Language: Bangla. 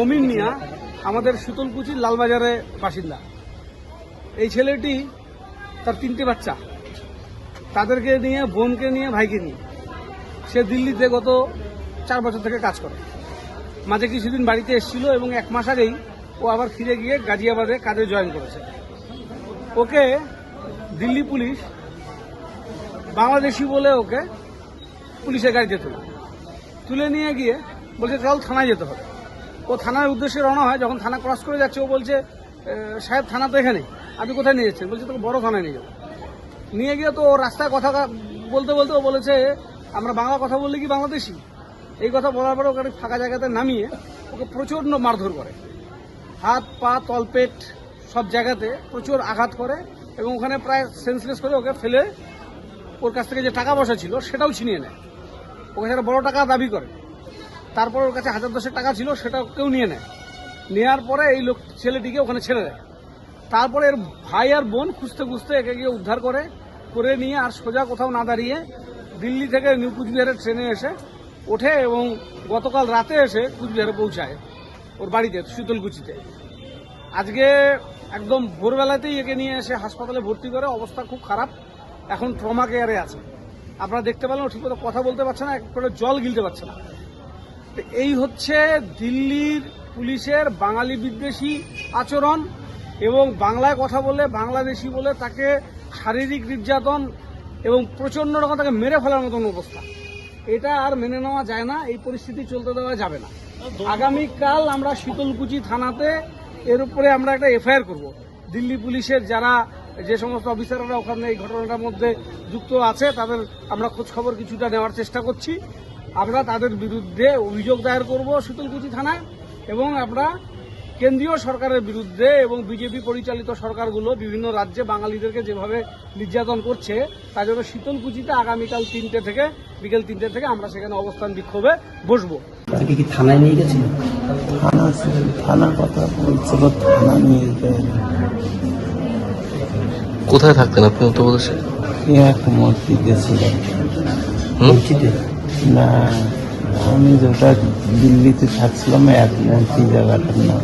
মমিন মিয়া আমাদের শীতলকুচির লালবাজারে বাসিন্দা। এই ছেলেটি তার তিনটে বাচ্চা। তাদেরকে নিয়ে, বোনকে নিয়ে, ভাইকে নিয়ে। সে দিল্লিতে গত চার বছর থেকে কাজ করে। মাঝে কিছুদিন বাড়িতে এসেছিল এবং এক মাস আগেই ও আবার ফিরে গিয়ে গাজিয়াবাদে কাজে জয়েন করেছে। ওকে দিল্লি পুলিশ বাংলাদেশি বলে ওকে পুলিশের গাড়িতে তুলে তুলে নিয়ে গিয়ে বলছে, চল থানায় যেতে হবে। ও থানার উদ্দেশ্যে রওনা হয়, যখন থানা ক্রস করে যাচ্ছে, ও বলছে সাহেব, থানা তো এখানে আপনি কোথায় নিয়ে যাচ্ছেন? বলছে, তোকে বড় থানায় নিয়ে যাব। নিয়ে গিয়ে তো ও রাস্তায় কথা বলতে বলতে ও বলেছে, আমরা বাংলা কথা বললে কি বাংলাদেশি? এই কথা বলার পরে ওকে ফাঁকা জায়গাতে নামিয়ে ওকে প্রচণ্ড মারধর করে। হাত, পা তলপেট সব জায়গাতে প্রচুর আঘাত করে এবং ওখানে প্রায় সেন্সলেস করে ওকে ফেলে ওর কাছ থেকে যে টাকা পয়সা ছিল সেটাও ছিনিয়ে নেয়। ওকে একটা বড় টাকা দাবি করে তারপর ওর কাছে হাজার দশেক টাকা ছিল সেটা কেউ নিয়ে নেয়। নেওয়ার পরে এই লোক, ছেলেটিকে ওখানে ছেড়ে দেয়। তারপরে এর ভাই আর বোন খুঁজতে খুঁজতে একে গিয়ে উদ্ধার করে করে নিয়ে আর সোজা কোথাও না দাঁড়িয়ে দিল্লি থেকে নিউ কুচবিহারের ট্রেনে এসে ওঠে এবং গতকাল রাতে এসে কুচবিহারে পৌঁছায় ওর বাড়িতে, শীতলকুচিতে। আজকে একদম ভোরবেলাতেই একে নিয়ে এসে হাসপাতালে ভর্তি করে অবস্থা খুব খারাপ। এখন ট্রমা কেয়ারে আছে। আপনারা দেখতে পেলেন ঠিক মতো কথা বলতে পারছে না এক করে জল গিলতে পারছে না। এই হচ্ছে দিল্লির পুলিশের বাঙালি বিদ্বেষী আচরণ এবং বাংলায় কথা বলে বাংলাদেশি বলে তাকে শারীরিক নির্যাতন এবং প্রচণ্ড রকম তাকে মেরে ফেলার মতন অবস্থা। এটা আর মেনে নেওয়া যায় না, এই পরিস্থিতি চলতে দেওয়া যাবে না। আগামীকাল আমরা শীতলকুচি থানাতে এর উপরে আমরা একটা এফআইআর করব। দিল্লি পুলিশের যারা যে সমস্ত অফিসাররা ওখানে এই ঘটনাটার মধ্যে যুক্ত আছে, তাদের আমরা খোঁজখবর কিছুটা নেওয়ার চেষ্টা করছি। আমরা তাদের বিরুদ্ধে অভিযোগ দায়ের করব শীতলকুচি থানায় এবং আমরা কেন্দ্রীয় সরকারের বিরুদ্ধে এবং বিজেপি পরিচালিত সরকারগুলো বিভিন্ন রাজ্যে বাঙালিদেরকে যেভাবে নির্যাতন করছে তার জন্য শীতলকুচিতে আগামীকাল তিনটে থেকে বিকেল তিনটে থেকে আমরা সেখানে অবস্থান বিক্ষোভে বসবো। কি থানায় নিয়ে গেছিল? থানা থানার কথা বলছিল থানা নিয়ে যেতে কোথায় থাকতেন আপনি উত্তরপ্রদেশে এক মসজিদে হুম? মসজিদে? না আমি যেটা দিল্লিতে থাকছিলাম এক জায়গাটার নাম।